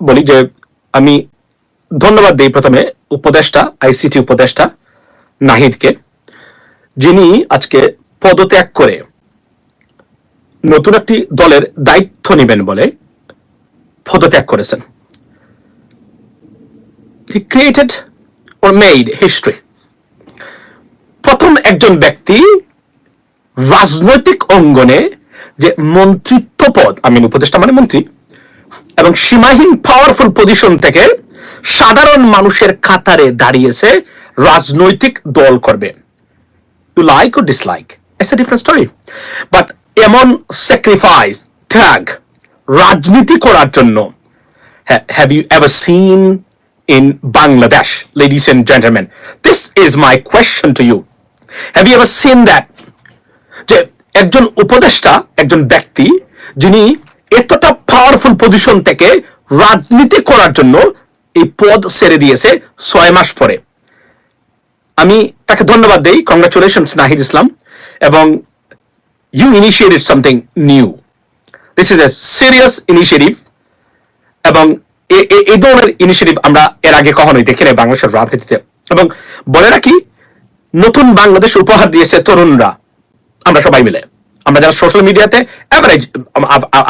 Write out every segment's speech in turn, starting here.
বলি যে আমি ধন্যবাদ দিই প্রথমে উপদেষ্টা আইসিটি উপদেষ্টা নাহিদকে, যিনি আজকে পদত্যাগ করে নতুন একটি দলের দায়িত্ব নেবেন বলে পদত্যাগ করেছেন। ক্রিয়েটেড ওর মেড হিস্ট্রি প্রথম একজন ব্যক্তি রাজনৈতিক অঙ্গনে যে মন্ত্রিত্ব পদ আমি উপদেষ্টা মানে মন্ত্রী এবং সীমাহীন পাওয়ারফুল পজিশন থেকে সাধারণ মানুষের কাতারে দাঁড়িয়েছে রাজনৈতিক দল করবে। You like O dislike it's a different story but এমন স্যাক্রিফাইস ত্যাগ, রাজনীতি করার জন্য have you ever seen in Bangladesh ladies and gentleman this is my question to you have you ever seen that যে একজন উপদেষ্টা, একজন ব্যক্তি, যিনি এতটা পাওয়ারফুল পজিশন থেকে রাজনীতি করার জন্য এই পদ ছেড়ে দিয়েছে ছয় মাস পরে। আমি তাকে ধন্যবাদ দেই। কংগ্রাচুলেশনস নাহিদ ইসলাম। এবং you initiated something new this is a serious initiative এবং এই ধরনের ইনিশিয়েটিভ আমরা এর আগে কখনোই দেখি নাই বাংলাদেশের রাজনীতিতে। এবং বলে রাখি, নতুন বাংলাদেশ উপহার দিয়েছে তরুণরা। আমরা সবাই মিলে। আমরা যারা সোশ্যাল মিডিয়াতে অ্যাভারেজ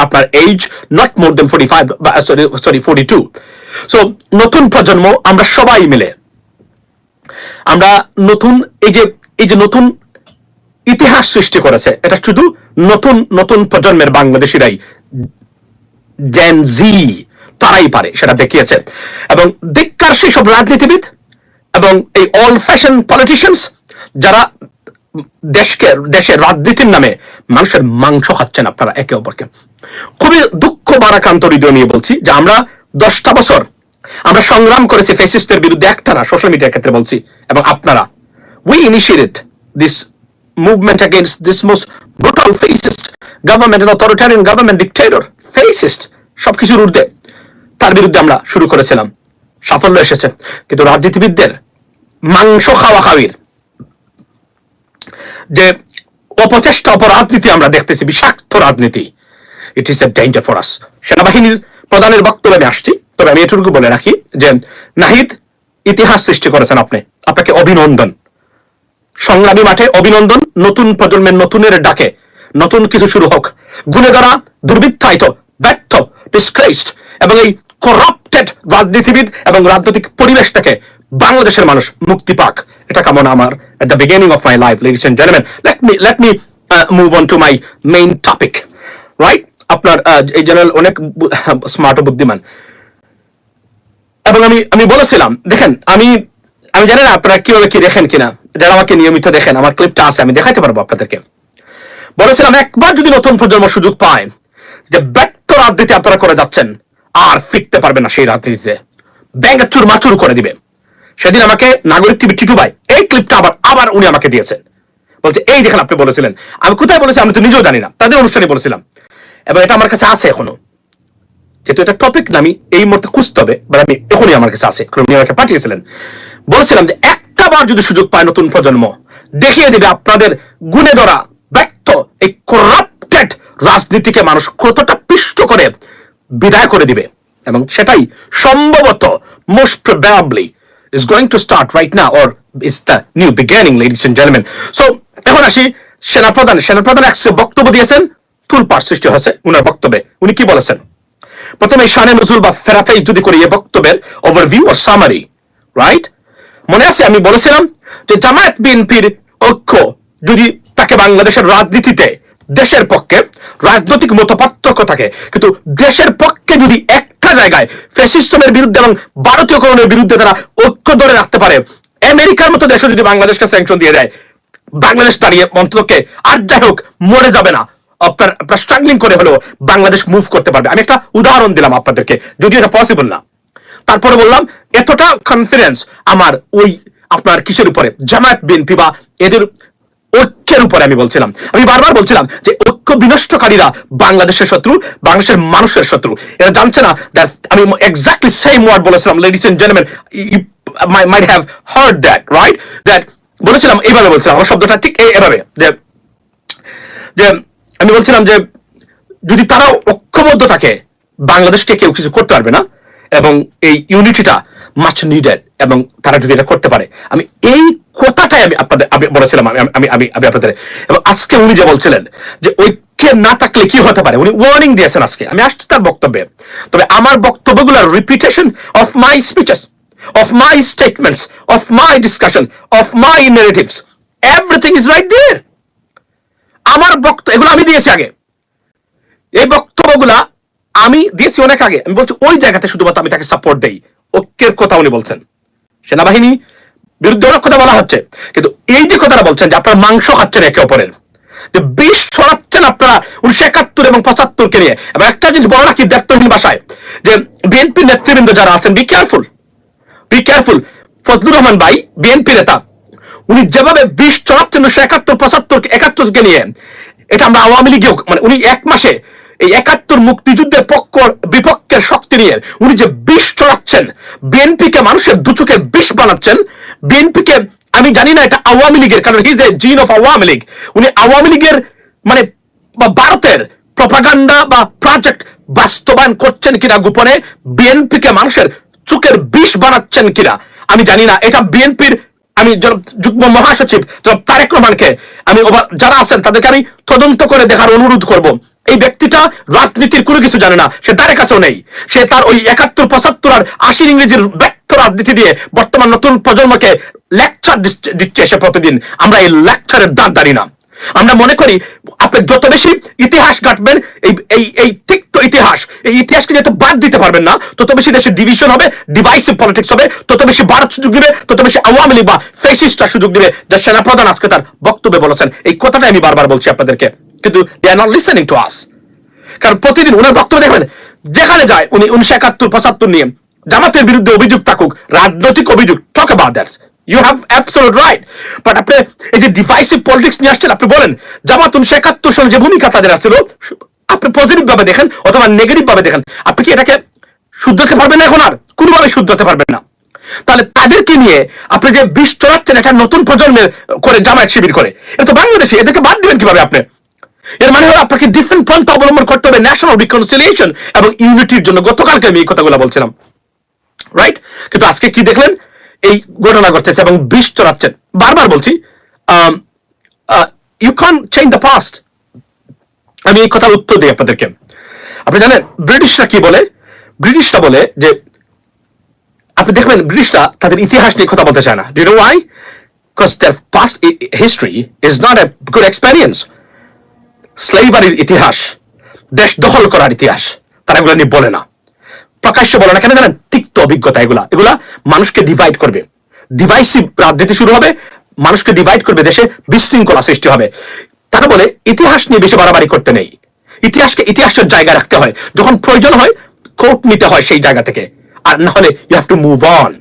আপনার age not more than forty five sorry sorry forty two so নতুন প্রজন্ম, আমরা সবাই মিলে, আমরা নতুন, এই যে এই যে নতুন ইতিহাস সৃষ্টি করেছে, এটা শুধু নতুন নতুন প্রজন্মের বাংলাদেশিরাই জেন জি তারাই পারে, সেটা দেখিয়েছে। এবং ধিক্কার সেই সব রাজনীতিবিদ এবং এই অল ফ্যাশন পলিটিশিয়ানস যারা দেশকে, দেশের রাজনীতির নামে মানুষের মাংস খাচ্ছেন আপনারা একে অপরকে। খুবই দুঃখ বারাক্রান্ত হৃদয় নিয়ে বলছি যে আমরা দশটা বছর আমরা সংগ্রাম করেছি ফেসিস্টের বিরুদ্ধে একটা না সোশ্যাল মিডিয়ার ক্ষেত্রে বলছি, এবং আপনারা we initiated this movement against this most brutal fascist government authoritarian government, dictator, fascist, সবকিছুর ঊর্ধ্বে। তার বিরুদ্ধে আমরা শুরু করেছিলাম। সাফল্য এসেছে। কিন্তু রাজনীতিবিদদের মাংস খাওয়া খাওয়ির যে অপচেষ্টা অপরাজনীতি আমরা দেখতেছি, বিষাক্ত রাজনীতি। ইট ইস এ ডেঞ্জার ফর আস সেনাবাহিনীর প্রধানের বক্তব্যে আমি আসছি, তবে আমি এটুকু বলে রাখি যে নাহিদ, ইতিহাস সৃষ্টি করেছেন আপনি। আপনাকে অভিনন্দন। সংগ্রামী মাঠে অভিনন্দন, নতুন প্রজন্মের নতুনের ডাকে। নতুন কিছু শুরু হোক। গুণে ধরা, দুর্বৃত্তায়িত, ব্যর্থ ডিসক্রেসড এবং এই করাপ্টেড রাজনীতিবিদ এবং রাজনৈতিক পরিবেশ থেকে বাংলাদেশের মানুষ মুক্তি পাক। এটা কামনা আমার? At the beginning of my life ladies and gentleman let me let me move on to my main topic right আপনার এই জেনারেল অনেক স্মার্ট ও বুদ্ধিমান। এবং আমি আমি বলেছিলাম, দেখেন, আমি আমি জানি না আপনারা কীভাবে কি দেখেন কিনা। যারা আমাকে নিয়মিত দেখেন, আমার ক্লিপটা আছে, আমি দেখাতে পারব আপনাদেরকে। বলেছিলাম, একবার যদি নতুন প্রজন্ম সুযোগ পায়, যে ব্যর্থ রাজনীতি আপনারা করে যাচ্ছেন, আর ফিরতে পারবে না সেই রাজনীতিতে। ব্যাংক চুর মাচুর করে দিবে। সেদিন আমাকে নাগরিক টিভি টিটু ভাই, এই ক্লিপটা আবার আবার উনি আমাকে দিয়েছেন। বলছে, এই দেখেন আপনি বলেছিলেন। আমি কোথায় বলেছি, আমি তো নিজেও জানি না। তাদের অনুষ্ঠানে বলেছিলাম। এবং এটা আমার কাছে আছে এখনও। যেহেতু এটা টপিক না, আমি এই মুহূর্তে খুঁজতে হবে বাট আমি এখনই আমার কাছে আছে। উনি আমাকে পাঠিয়েছিলেন। বলেছিলাম যে একটা বার যদি সুযোগ পায় নতুন প্রজন্ম, দেখিয়ে দিবে আপনাদের গুণে ধরা, ব্যর্থ, এই করাপ্টেড রাজনীতিকে মানুষ কতটা পিষ্ট করে, বিদায় করে দিবে। এবং সেটাই সম্ভবত most probably is going to start right now, or it's the new beginning, ladies and gentlemen. So, এখন আসি সেনাপ্রধান সেনাপ্রধান এক বক্তব্য দিয়েছেন তুলপার সৃষ্টি হয়েছে উনার বক্তব্যে। উনি কি বলেছেন? প্রথমে শানে নজরুল বা ফেরাফেজ যদি করি এই বক্তব্যের ওভারভিউ ও সামারি রাইট মনে আছে, আমি বলেছিলাম যে জামায়াত বিএনপির ঐক্য যদি তাকে বাংলাদেশের রাজনীতিতে দেশের পক্ষে রাজনৈতিক মতপার্থক্য থাকে, কিন্তু দেশের পক্ষে যদি একটা জায়গায় ফ্যাসিস্টমের বিরুদ্ধে এবং ভারতীয়করণের বিরুদ্ধে তারা ঐক্য ধরে রাখতে পারে। আমেরিকার মতো দেশও যদি বাংলাদেশকে স্যাংশন দিয়ে দেয়, বাংলাদেশ দাঁড়িয়ে অন্ততকে আর যাই হোক, মরে যাবে না। আপনার স্ট্রাগলিং করে হলেও বাংলাদেশ মুভ করতে পারবে। আমি একটা উদাহরণ দিলাম আপনাদেরকে, যদিও এটা পসিবল না। তারপরে বললাম, এতটা কনফিডেন্স আমার ওই, আপনার কিসের উপরে? জামায়াত বিএনপি বা এদের ঐক্যের উপরে আমি বলছিলাম। আমি বারবার বলছিলাম যে ঐক্য বিনষ্টকারীরা বাংলাদেশের শত্রু, বাংলাদেশের মানুষের শত্রু। এরা জানছে না that আমি এক্স্যাক্টলি সেম ওয়ার্ড বলেছিলাম ladies and gentleman might have heard that right that বলেছিলাম, এইভাবে বলছিলাম। আমার শব্দটা ঠিক এভাবে। যে যে আমি বলছিলাম যে যদি তারা ঐক্যবদ্ধ থাকে, বাংলাদেশকে কেউ কিছু করতে পারবে না এবং এই ইউনিটিটা মাচ নিডেড এবং তারা যদি এটা করতে পারে। আমি এই কথাটাই আমি আপনাদের, আমি বলেছিলাম, আমি আমি আমি আমি আপনাদের। এবং আজকে উনি যে বলছিলেন যে ঐক্য না থাকলে কি হতে পারে, উনি ওয়ার্নিং দিয়েছেন আজকে। আমি আসছি তার বক্তব্যে। তবে আমার বক্তব্যগুলোর repetition of my speeches of my statements of my discussion of my negatives everything is right there আমার বক্তব্য এগুলো আমি দিয়েছি আগে। এই বক্তব্যগুলা আমি দিয়েছি অনেক আগে। আমি বলছি ওই জায়গাতে শুধুমাত্র আমি তাকে সাপোর্ট দেই। ঐক্যের কথা উনি বলছেন। সেনাবাহিনী বিরুদ্ধে অনেক কথা বলা হচ্ছে। কিন্তু এই যে কথাটা বলছেন যে আপনারা মাংস খাচ্ছেন একে অপরের, যে বিষ ছড়াচ্ছেন আপনারা উনিশশো একাত্তর এবং পঁচাত্তরকে নিয়ে। এবং একটা জিনিস বড় রাখি দায়িত্বহীন ভাষায়, যে বিএনপি নেতৃবৃন্দ যারা আছেন be careful be careful Fazlur Rahman ভাই বিএনপি নেতা, উনি যেভাবে বিষ চড়াচ্ছেন উনিশশো একাত্তর পঁচাত্তর একাত্তরকে নিয়ে, এটা আমরা আওয়ামী লীগেও মানে উনি এক মাসে এই একাত্তর মুক্তিযুদ্ধের পক্ষ বিপক্ষের শক্তি নিয়ে উনি যে বিষ চড়াচ্ছেন, বিএনপিকে মানুষের দুচোখের বিষ বানাচ্ছেন, বিএনপিকে আমি জানি না এটা আওয়ামী লীগের, কারণ হিজ এ জিন অফ আওয়ামী লীগ। উনি আওয়ামী লীগের মানে বা ভারতের প্রপাগান্ডা বা প্রজেক্ট বাস্তবায়ন করছেন কিনা গোপনে, বিএনপিকে মানুষের চোখের বিষ বানাচ্ছেন কিনা, আমি জানি না। এটা বিএনপির আমি যুগ্ম মহাসচিব তারেক রহমানকে আমি যারা আছেন, তাদেরকে আমি তদন্ত করে দেখার অনুরোধ করব। এই ব্যক্তিটা রাজনীতির কোনো কিছু জানে না, সে তার কাছেও নেই। সে তার ওই একাত্তর, পঁচাত্তর আর আশির ইংরেজির ব্যর্থ রাজনীতি দিয়ে বর্তমান নতুন প্রজন্মকে লেকচার দিচ্ছে সে প্রতিদিন। আমরা এই লেকচারের দাঁত দাঁড়ি না। আমরা মনে করি, আপনি যত বেশি ইতিহাস কাটবেন, এই এই তিক্ত ইতিহাস, এই ইতিহাসকে যত বাদ দিতে পারবেন না। তত বেশি দেশে ডিভিশন হবে ডিভাইসিভ পলিটিক্স হবে, তত বেশি ভারত সুযোগ দিবে, তত বেশি আওয়ামী লীগ বা ফেসিস্টরা সুযোগ দিবে, যা সেনাপ্রধান আজকে তার বক্তব্যে বলেছেন। এই কথাটাই আমি বারবার বলছি আপনাদেরকে। কিন্তু they are not listening to us কারণ প্রতিদিন ওনার বক্তব্য দেখবেন, যেখানে যায় উনি উনিশশো একাত্তর, পঁচাত্তর নিয়ে জামাতের বিরুদ্ধে অভিযোগ থাকুক, রাজনৈতিক অভিযোগ talk about that you have absolute right but আপনি এই যে ডিভাইসিভ পলিটিক্স নিয়ে আসছেন, আপনি বলেন, জামাত উনিশশো একাত্তর সালে যে ভূমিকা তাদের আসছিল, আপনি পজিটিভ ভাবে দেখেন অথবা নেগেটিভ ভাবে দেখেন, আপনি কি এটাকে শুদ্ধতে পারবেন না এখন আর? কোনোভাবে শুদ্ধতে পারবেন না। তাহলে তাদেরকে নিয়ে আপনি যে বিষ চড়াচ্ছেন, এটা নতুন প্রজন্মের করে জামায়াত শিবির করে, এটা তো বাংলাদেশে, এদেরকে বাদ দিবেন কীভাবে আপনি? এর মানে হলো আপনাকে ডিফারেন্ট পন্থা অবলম্বন করতে হবে ন্যাশনাল রিকনসিলিয়েশন এবং ইউনিটির জন্য। গতকালকে আমি এই কথাগুলো বলছিলাম। রাইট কিন্তু আজকে কি দেখলেন? এই ঘটনা ঘটতেছে এবং বিষ চড়াচ্ছেন বারবার বলছি you can change the past আমি এই কথার উত্তর দিই আপনাদেরকে। আপনি জানেন, ব্রিটিশরা কি বলে? ব্রিটিশরা বলে যে, আপনি দেখবেন, ব্রিটিশরা তাদের ইতিহাস নিয়ে কথা বলতে চায় না। Do know why because their past history is not a good experience স্লেভারির ইতিহাস, দেশ দখল করার ইতিহাস, তারা এগুলো নিয়ে বলে না। প্রকাশ্যে বলে না। কেন জানেন? তিক্ত অভিজ্ঞতা এগুলা। এগুলা মানুষকে ডিভাইড করবে। ডিভাইসিভ রাজনীতি শুরু হবে, মানুষকে ডিভাইড করবে, দেশে বিশৃঙ্খলা সৃষ্টি হবে। তারা বলে, ইতিহাস নিয়ে বেশি বাড়াবাড়ি করতে নেই। ইতিহাসকে ইতিহাসের জায়গা রাখতে হয়। যখন প্রয়োজন হয় কোর্ট নিতে হয় সেই জায়গা থেকে। আর না হলে you have to move on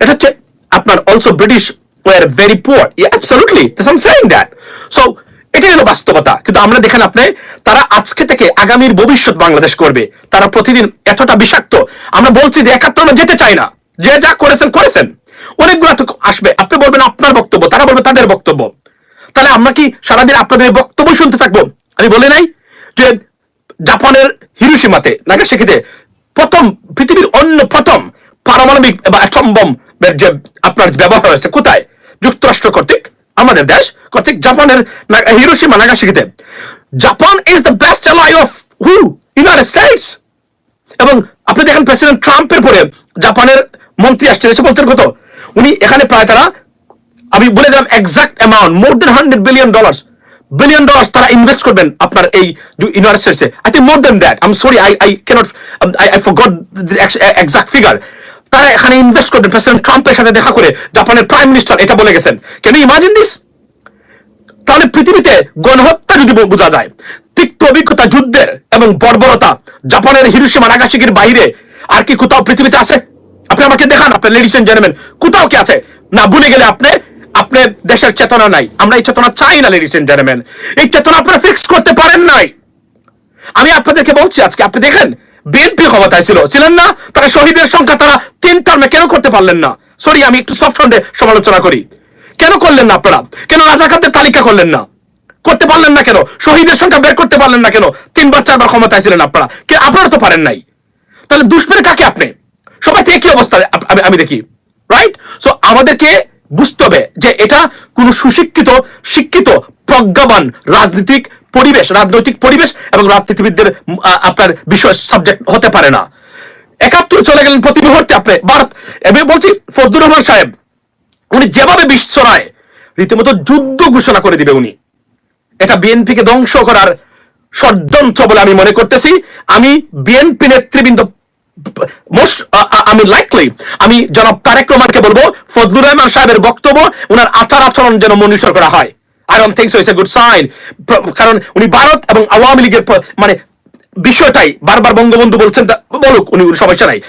এটা হচ্ছে আপনার also British were very poor absolutely saying that so এটাই হলো বাস্তবতা। কিন্তু আমরা দেখেন আপনি, তারা আজকে থেকে আগামীর ভবিষ্যৎ বাংলাদেশ করবে। তারা প্রতিদিন এতটা বিষাক্ত। আমরা বলছি যে একাত্তর আমরা যেতে চাই না। যে যা করেছেন করেছেন। অনেকগুলো তো আসবে। আপনি বলবেন আপনার বক্তব্য, তারা বলবে তাদের বক্তব্য। তাহলে আমরা কি সারাদিন আপনাদের বক্তব্য শুনতে থাকব? আমি বলি নাই যে জাপানের হিরোসীমাতে নাগাসাকিতে প্রথম, পৃথিবীর অন্য প্রথম পারমাণবিক বা অ্যাটম বম যে আপনার ব্যবহার হয়েছে কোথায়? যুক্তরাষ্ট্র কর্তৃক। আমাদের দেশ কর্তৃক জাপানের না- Hiroshima নাগাসাকিতে। Japan is the best ally of who United States এবং আপনি দেখেন প্রেসিডেন্ট ট্রাম্পের পরে জাপানের মন্ত্রী আসছেন, এসে বলতেন কত? উনি এখানে প্রায় তারা, আমি বলে দিলাম exact amount more than hundred billion dollars billion dollars তারা ইনভেস্ট করবেন আপনার এই United স্টেটসে I think more than that I am sorry I I can't I I forgot exact figure তারা এখানে ইনভেস্ট করবেন প্রেসিডেন্ট ট্রাম্পের সাথে দেখা করে জাপানের প্রাইম মিনিস্টার এটা বলে গেছেন। ইউ ইমাজিন দিস তাহলে পৃথিবীতে গণহত্যা যদি বোঝা যায়, তিক্ত অভিজ্ঞতা যুদ্ধের এবং বর্বরতা জাপানের হিরোসীমা নাগাসাকির বাইরে, আর কি কোথাও পৃথিবীতে আছে? আপনি আমাকে দেখান আপনার লেডিস এন্ড জেন্টলম্যান কোথাও কি আছে? না ভুলে গেলে আপনি আপনার দেশের চেতনা নাই। আমরা এই চেতনা চাই না লেডিস এন্ড জেন্টলম্যান এই চেতনা আপনারা ফিক্স করতে পারেন নাই। আমি আপনাদেরকে বলছি আজকে, আপনি দেখেন বিএনপি ক্ষমতায় ছিল। ছিলেন না? তারা শহীদের সংখ্যা তারা তিন টার্মে কেন করতে পারলেন না? সরি আমি একটু সফট ফ্রন্টে সমালোচনা করি। কেন করলেন না আপনারা? কেন রাজাকারদের তালিকা করলেন না? করতে পারলেন না কেন? শহীদের সংখ্যা বের করতে পারলেন না কেন? তিনবার, চারবার ক্ষমতায় ছিলেন আপনারা। কে আপনারা তো পারেন নাই। তাহলে দুষ্পের কাকে আপনি? কে কি অবস্থা? আমি দেখি। রাইট সো আমাদেরকে বুঝতে হবে যে এটা কোন সুশিক্ষিত, শিক্ষিত প্রজ্ঞাবান রাজনৈতিক পরিবেশ রাজনৈতিক পরিবেশ এবং রাজনীতিবিদদের আপনার বিষয় সাবজেক্ট হতে পারে না। একাত্তর চলে গেলেন প্রতি মুহূর্তে আপনি। ভারত, আমি বলছি ফজলুর রহমান সাহেব, উনি যেভাবে বিশ্বরায় রীতিমতো যুদ্ধ ঘোষণা করে দিবে উনি। এটা বিএনপিকে ধ্বংস করার ষড়যন্ত্র বলে আমি মনে করতেছি। আমি বিএনপি নেতৃবৃন্দ, মোস্ট আমি লাইকলি আমি জনাব তারেক রহমানকে বলব, ফজলুর রহমান সাহেবের বক্তব্য ওনার আচার আচরণ যেন মনিটর করা হয়। I don't think so it's a good sign কারণ উনি ভারত এবং আওয়ামী লীগের মানে বিষয়টাই বারবার বঙ্গবন্ধু বলছেন বলুক, উনি সমস্যা নাই।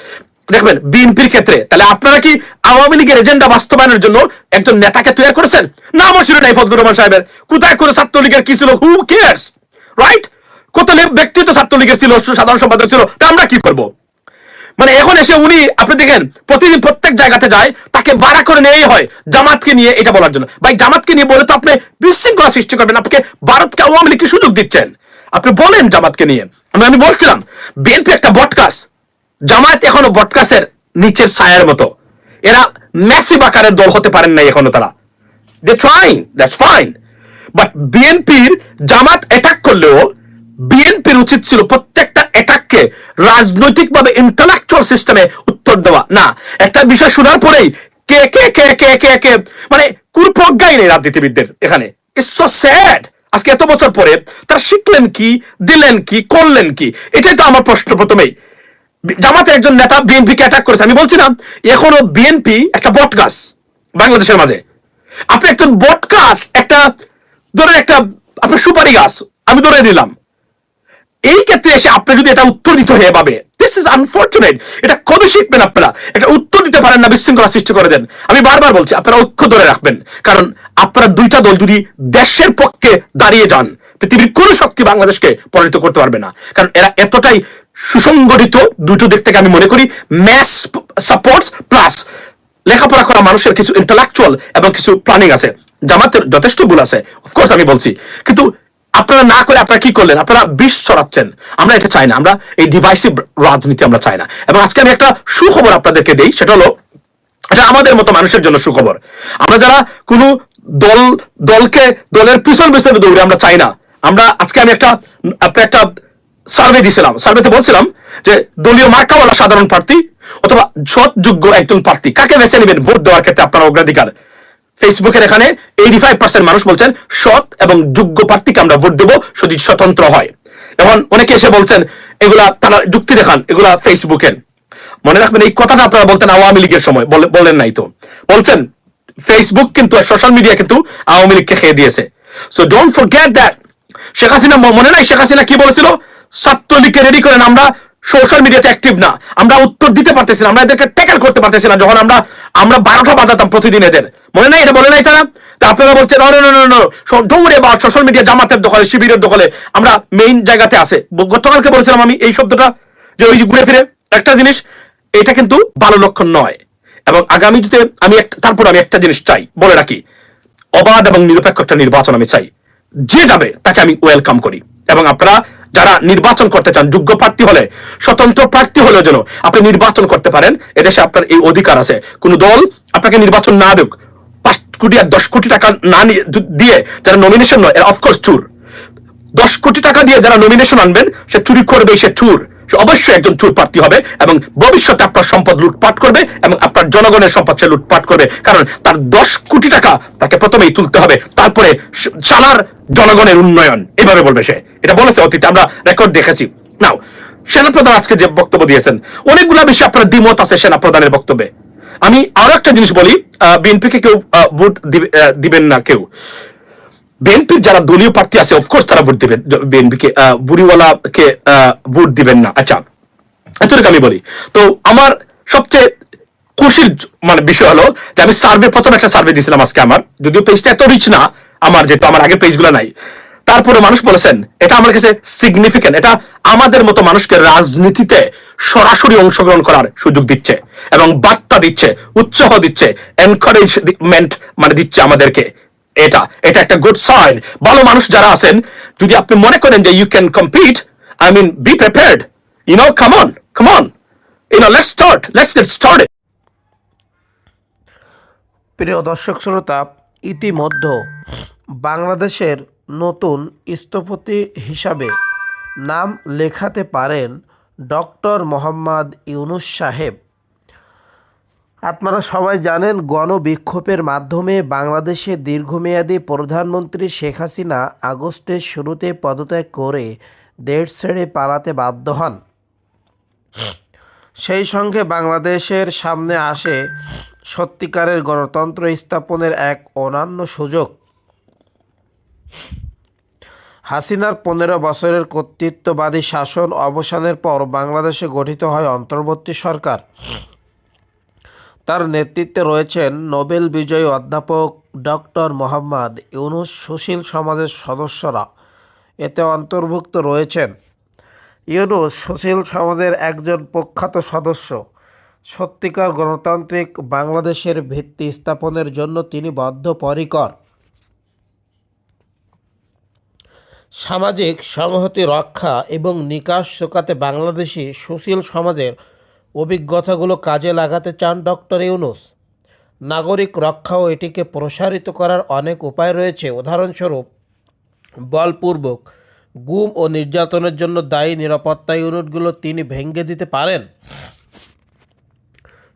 দেখবেন, বিএনপির ক্ষেত্রে, তাহলে আপনারা কি আওয়ামী লীগের এজেন্ডা বাস্তবায়নের জন্য একজন নেতাকে তৈরি করেছেন? না আমার শুনে নাই ফজলুর রহমান সাহেবের। কোথায় করে ছাত্রলীগের কি ছিল? হু কেয়ার্স রাইট কত লে- ব্যক্তি তো ছাত্রলীগের ছিল, সাধারণ সম্পাদক ছিল, তা আমরা কি করব? মানে এখন এসে উনি, আপনি দেখেন, প্রতিদিন প্রত্যেক জায়গাতে যায়, তাকে বাড়া করে নেই হয় জামাতকে নিয়ে এটা বলার জন্য। ভাই, জামাতকে নিয়ে বলে তো আপনি বিশৃঙ্খলা সৃষ্টি করবেন, আপনাকে ভারতকে আওয়ামী লীগকে সুযোগ দিচ্ছেন। আপনি বলেন জামাতকে নিয়ে। আমি আমি বলছিলাম, বিএনপি একটা বটকাস জামাত এখনও বটকাসের নিচের ছায়ার মতো। এরা ম্যাসিভ আকারের দল হতে পারেন নাই এখনও তারা। They trying that's fine but বিএনপির জামাত অ্যাটাক করলেও বিএনপির উচিত ছিল প্রত্যেকটা অ্যাটাককে রাজনৈতিকভাবে ইন্টালেকচুয়াল সিস্টেমে উত্তর দেওয়া। না, একটা বিষয় শোনার পরেই কে কে কে কে কে কে মানে কোন প্রজ্ঞাই নেই রাজনীতিবিদদের এখানে। স্যাড আজকে এত বছর পরে তারা শিখলেন কি, দিলেন কি, করলেন কি? এটাই তো আমার প্রশ্ন প্রথমেই। জামাতের একজন নেতা বিএনপিকে অ্যাটাক করেছে। আমি বলছি না এখনও বিএনপি একটা বট গাছ বাংলাদেশের মাঝে। আপনি একজন বট গাছ, একটা, ধরেন একটা, আপনার সুপারি গাছ, আমি ধরে নিলাম। ক্ষেত্রে এসে আপনি যদি এটা উত্তর দিতে হয়ে পাবে দিস ইজ আনফর্চুনেট এটা কবে শিখবেন আপনারা? এটা উত্তর দিতে পারেন না, বিশৃঙ্খলা সৃষ্টি করে দেন। আমি বারবার বলছি, আপনারা ঐক্য ধরে রাখবেন। কারণ আপনারা দুইটা দল যদি দেশের পক্ষে দাঁড়িয়ে যান, পৃথিবীর কোন শক্তি বাংলাদেশকে পরাজিত করতে পারবে না। কারণ এরা এতটাই সুসংগঠিত, দুটো দিক থেকে আমি মনে করি ম্যাস সাপোর্টস প্লাস লেখাপড়া করা মানুষের কিছু ইন্টালেকচুয়াল এবং কিছু প্ল্যানিং আছে। জামাতের যথেষ্ট ভুল আছে অফকোর্স আমি বলছি। কিন্তু আপনারা না করে আপনারা কি করলেন? আপনারা বিষ ছড়াচ্ছেন। আমরা এটা চাই না। আমরা এই ডিভাইসিভ রাজনীতি আমরা চাই না। এবং আজকে আমি একটা সুখবর আপনাদেরকে দেই। সেটা হলো, এটা আমাদের মতো মানুষের জন্য সুখবর। আমরা যারা কোনো দল, দলকে, দলের পিছন পিছনে দৌড়ে, আমরা চাই না। আমরা আজকে আমি একটা আপনার একটা সার্ভে দিয়েছিলাম সার্ভেতে বলছিলাম যে, দলীয় মার্কাওয়ালা সাধারণ প্রার্থী অথবা সৎ যোগ্য একজন প্রার্থী, কাকে বেছে নেবেন? ভোট দেওয়ার ক্ষেত্রে আপনার অগ্রাধিকার। ফেসবুকের এখানে এইটি ফাইভ পার্সেন্ট মানুষ বলছেন সৎ এবং যোগ্য প্রার্থীকে আমরা ভোট দেবো যদি স্বতন্ত্র হয়। এখন অনেকে এসে বলছেন, এগুলা তারা যুক্তি দেখান, এগুলা ফেসবুকের মনে রাখবেন, এই কথাটা আপনারা বলতেন আওয়ামী লীগের সময়, বলে- বললেন নাই তো। বলছেন ফেসবুক কিন্তু সোশ্যাল মিডিয়া কিন্তু আওয়ামী লীগকে খেয়ে দিয়েছে। So don't forget that Sheikh Hasina মনে নাই শেখ হাসিনা কি বলেছিল? ছাত্রলীগকে রেডি করেন, আমরা সোশ্যাল মিডিয়াতে অ্যাক্টিভ না। আমরা উত্তর দিতে পারতেছি না, আমরা এদেরকে ট্যাকেল করতে পারতেছি না, যখন আমরা আমরা বারোটা বাজাতাম প্রতিদিন এদের। মনে নাই? এটা বলে নাই তারা? তা আপনারা বলছেন ডোমরে বা সোশ্যাল মিডিয়া জামাতের দখলে, শিবিরের দখলে আমরা মেইন জায়গাতে আছে। গতকালকে বলেছিলাম আমি এই শব্দটা, যে ওই ঘুরে ফিরে, একটা জিনিস, এটা কিন্তু ভালো লক্ষণ নয়। এবং আগামী আগামীতে আমি তারপর আমি একটা জিনিস চাই, বলে রাখি। অবাধ এবং নিরপেক্ষ একটা নির্বাচন আমি চাই। যে যাবে, তাকে আমি ওয়েলকাম করি। এবং আপনারা যারা নির্বাচন করতে চান, যোগ্য প্রার্থী হলে, স্বতন্ত্র প্রার্থী হলেও যেন আপনি নির্বাচন করতে পারেন, এদেশে আপনার এই অধিকার আছে। কোন দল আপনাকে নির্বাচন না দেখ পাঁচ কোটি আর দশ কোটি টাকা না দিয়ে যারা নমিনেশন নয় অফকোর্স চুর। দশ কোটি টাকা দিয়ে যারা নমিনেশন আনবেন, সে চুরি করবে, সে চুর। অবশ্যই একজন চুর প্রার্থী হবে এবং ভবিষ্যতে আপনার সম্পদ লুটপাট করবে এবং আপনার জনগণের সম্পদ সে লুটপাট করবে। কারণ তার দশ কোটি টাকা তাকে প্রথমেই তুলতে হবে। তারপরে সালার জনগণের উন্নয়ন। এভাবে বলবে সে। এটা বলেছে অতীতে, আমরা রেকর্ড দেখেছি। নাও সেনাপ্রধান আজকে যে বক্তব্য দিয়েছেন, অনেকগুলা বিষয় আপনার দ্বিমত আছে সেনাপ্রধানের বক্তব্যে। আমি আরও একটা জিনিস বলি বিএনপিকে কেউ ভোট দিবেন না কেউ। বিএনপির যারা দলীয় প্রার্থী আছে অফকোর্স তারা ভোট দিবেন। বিএনপিকে বুড়িওয়ালাকে ভোট দিবেন না। আচ্ছা এতটুকু আমি বলি। তো আমার সবচেয়ে খুশির মানে বিষয় হলো যে আমি সার্ভে প্রথম একটা সার্ভে দিয়েছিলাম আজকে আমার। যদিও পেজটা এত রিচ না আমার, যেহেতু আমার আগের পেজগুলো নাই। তারপরে মানুষ বলেছেন, এটা আমার কাছে সিগনিফিকেন্ট এটা আমাদের মতো মানুষকে রাজনীতিতে সরাসরি অংশগ্রহণ করার সুযোগ দিচ্ছে এবং বার্তা দিচ্ছে, উৎসাহ দিচ্ছে এনকারেজমেন্ট মানে দিচ্ছে আমাদেরকে। এটা এটা একটা গুড সাইন ভালো মানুষ যারা আছেন যদি আপনি মনে করেন যে you can compete I mean be prepared you know come on come on You know, let's start. Let's get started. প্রিয় দর্শক শ্রোতা ইতিমধ্যে বাংলাদেশের নতুন স্থপতি হিসাবে নাম লেখাতে পারেন ডক্টর মোহাম্মদ ইউনুস সাহেব আপনারা সবাই জানেন গণবিক্ষোভের মাধ্যমে বাংলাদেশের দীর্ঘমেয়াদী প্রধানমন্ত্রী শেখ হাসিনা আগস্টের শুরুতে পদত্যাগ করে দেশ ছেড়ে পালাতে বাধ্য হন। সেই সঙ্গে বাংলাদেশের সামনে আসে সত্যিকারের গণতন্ত্র স্থাপনের এক অনন্য সুযোগ। হাসিনার পনেরো বছরের কর্তৃত্ববাদী শাসন অবসানের পর বাংলাদেশে গঠিত হয় অন্তর্বর্তী সরকার। তার নেতৃত্বে রয়েছেন নোবেল বিজয়ী অধ্যাপক ডক্টর মোহাম্মদ ইউনুস সুশীল সমাজের সদস্যরা। এতে অন্তর্ভুক্ত রয়েছেন ইউনুস সুশীল সমাজের একজন প্রখ্যাত সদস্য। সত্যিকার গণতান্ত্রিক বাংলাদেশের ভিত্তি স্থাপনের জন্য তিনি বদ্ধপরিকর। সামাজিক সংহতি রক্ষা এবং নিকাশ শোকাতে বাংলাদেশি সুশীল সমাজের অভিজ্ঞতাগুলো কাজে লাগাতে চান ডক্টর ইউনুস। নাগরিক রক্ষা ও এটিকে প্রসারিত করার অনেক উপায় রয়েছে। উদাহরণস্বরূপ, বলপূর্বক গুম ও নির্যাতনের জন্য দায়ী নিরাপত্তা ইউনিটগুলো তিনি ভেঙে দিতে পারেন।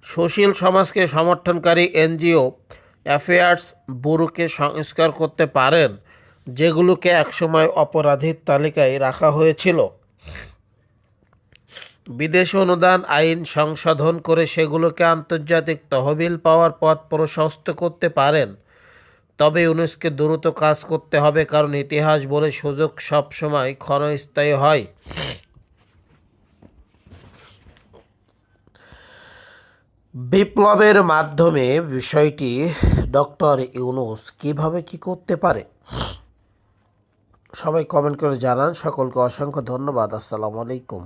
সুশীল সমাজকে সমর্থনকারী এনজিও অ্যাফেয়ার্স ব্যুরোকে সংস্কার করতে পারেন, যেগুলোকে একসময় অপরাধীর তালিকায় রাখা হয়েছিল। বিদেশ অনুদান, আইন সংশোধন করে সেগুলোকে আন্তর্জাতিক তহবিল পাওয়ার পথ প্রশস্ত করতে পারেন। তবে ইউনেস্কে দ্রুত কাজ করতে হবে, কারণ ইতিহাস বলে সুযোগ সবসময় ক্ষণস্থায়ী হয়। বিপ্লবের মাধ্যমে বিষয়টি ডক্টর ইউনুস কীভাবে কি করতে পারে? সবাই কমেন্ট করে জানান। সকলকে অসংখ্য ধন্যবাদ। আসসালামু আলাইকুম।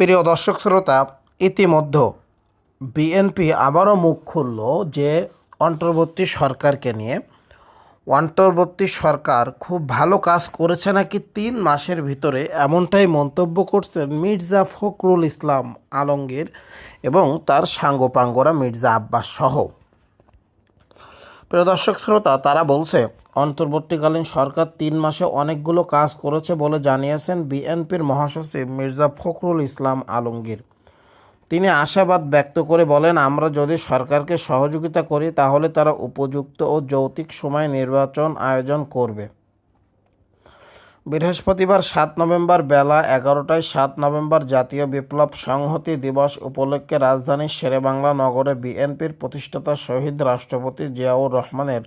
প্রিয় দর্শক শ্রোতা, ইতিমধ্যে বিএনপি আবারও মুখ খুলল যে অন্তর্বর্তী সরকারকে নিয়ে। অন্তর্বর্তী সরকার খুব ভালো কাজ করেছে নাকি তিন মাসের ভিতরে এমনটাই মন্তব্য করছেন মির্জা ফখরুল ইসলাম আলমগীর এবং তার সাঙ্গপাঙ্গরা মির্জা আব্বাস সহ। প্রিয় দর্শক শ্রোতা, তারা বলছে অন্তর্বর্তীকালীন সরকার তিন মাসে অনেকগুলো কাজ করেছে বলে জানিয়েছেন বিএনপির মহাসচিব মির্জা ফখরুল ইসলাম আলমগীর। তিনি আশাবাদ ব্যক্ত করে বলেন, আমরা যদি সরকারকে সহযোগিতা করি, তাহলে তারা উপযুক্ত ও যৌতিক সময়ে নির্বাচন আয়োজন করবে। বৃহস্পতিবার সাত নভেম্বর বেলা এগারোটায় সাত নভেম্বর জাতীয় বিপ্লব সংহতি দিবস উপলক্ষে রাজধানীর শেরেবাংলা নগরে বিএনপির প্রতিষ্ঠাতা শহীদ রাষ্ট্রপতি জিয়াউর রহমানের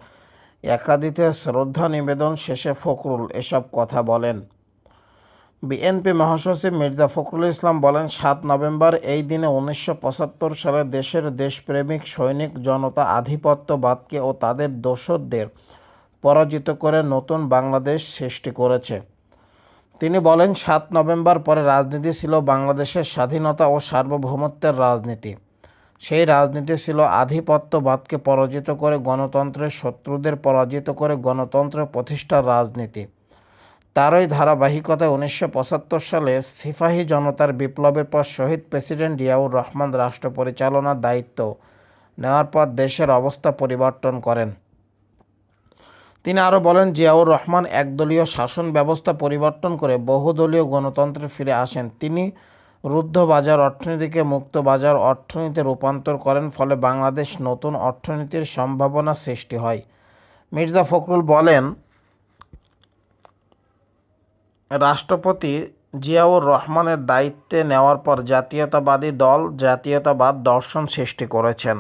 একাদিতে শ্রদ্ধা নিবেদন শেষে ফখরুল এসব কথা বলেন। বিএনপি মহাসচিব মির্জা ফখরুল ইসলাম বলেন, সাত নভেম্বর এই দিনে উনিশশো পঁচাত্তর সালে দেশের দেশপ্রেমিক, সৈনিক, জনতা, আধিপত্যবাদকে ও তাদের দোসরদের পরাজিত করে নতুন বাংলাদেশ সৃষ্টি করেছে। তিনি বলেন, সাত নভেম্বর পরে রাজনীতি ছিল বাংলাদেশের স্বাধীনতা ও সার্বভৌমত্বের রাজনীতি। সেই রাজনীতি ছিল আধিপত্যবাদকে পরাজিত করে গণতন্ত্রের শত্রুদের পরাজিত করে গণতন্ত্র প্রতিষ্ঠার রাজনীতি। তারই ধারাবাহিকতায় উনিশশো পঁচাত্তর সালে সিপাহী জনতার বিপ্লবের পর শহীদ প্রেসিডেন্ট জিয়াউর রহমান রাষ্ট্র পরিচালনার দায়িত্ব নেওয়ার পর দেশের অবস্থা পরিবর্তন করেন। তিনি আরও বলেন, জিয়াউর রহমান একদলীয় শাসন ব্যবস্থা পরিবর্তন করে বহুদলীয় গণতন্ত্রে ফিরে আসেন। তিনি রুদ্ধ বাজার অর্থনীতিকে মুক্ত বাজার অর্থনীতিতে রূপান্তর করেন, ফলে বাংলাদেশ নতুন অর্থনীতির সম্ভাবনা সৃষ্টি হয়। মির্জা ফখরুল বলেন, রাষ্ট্রপতি জিয়াউর রহমানের দায়িত্বে নেওয়ার পর জাতীয়তাবাদী দল জাতীয়তাবাদ দর্শন সৃষ্টি করেছেন।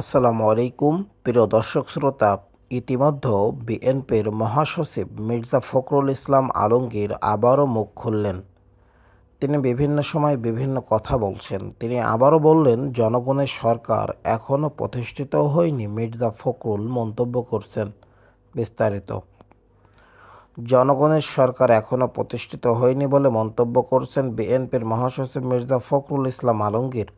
আসসালামু আলাইকুম, প্রিয় দর্শক, শ্রোতা ইতিমধ্যে বিএনপির মহাসচিব মির্জা ফখরুল ইসলাম আলমগীর আবারও মুখ খুললেন। তিনি বিভিন্ন সময় বিভিন্ন কথা বলছেন। তিনি আবারও বললেন, জনগণের সরকার এখনও প্রতিষ্ঠিত হয়নি, মির্জা ফখরুল মন্তব্য করছেন বিস্তারিত। জনগণের সরকার এখনও প্রতিষ্ঠিত হয়নি বলে মন্তব্য করছেন বিএনপির মহাসচিব মির্জা ফখরুল ইসলাম আলমগীর।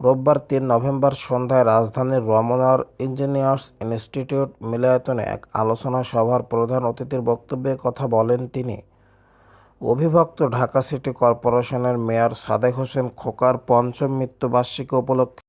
রোববার তিন নভেম্বর সন্ধ্যায় রাজধানীর রমনার ইঞ্জিনিয়ার্স ইনস্টিটিউট মিলায়তনে এক আলোচনা সভার প্রধান অতিথির বক্তব্যে কথা বলেন তিনি। অভিভক্ত ঢাকা সিটি কর্পোরেশনের মেয়র সাদেক হোসেন খোকার পঞ্চম মৃত্যুবার্ষিকী উপলক্ষে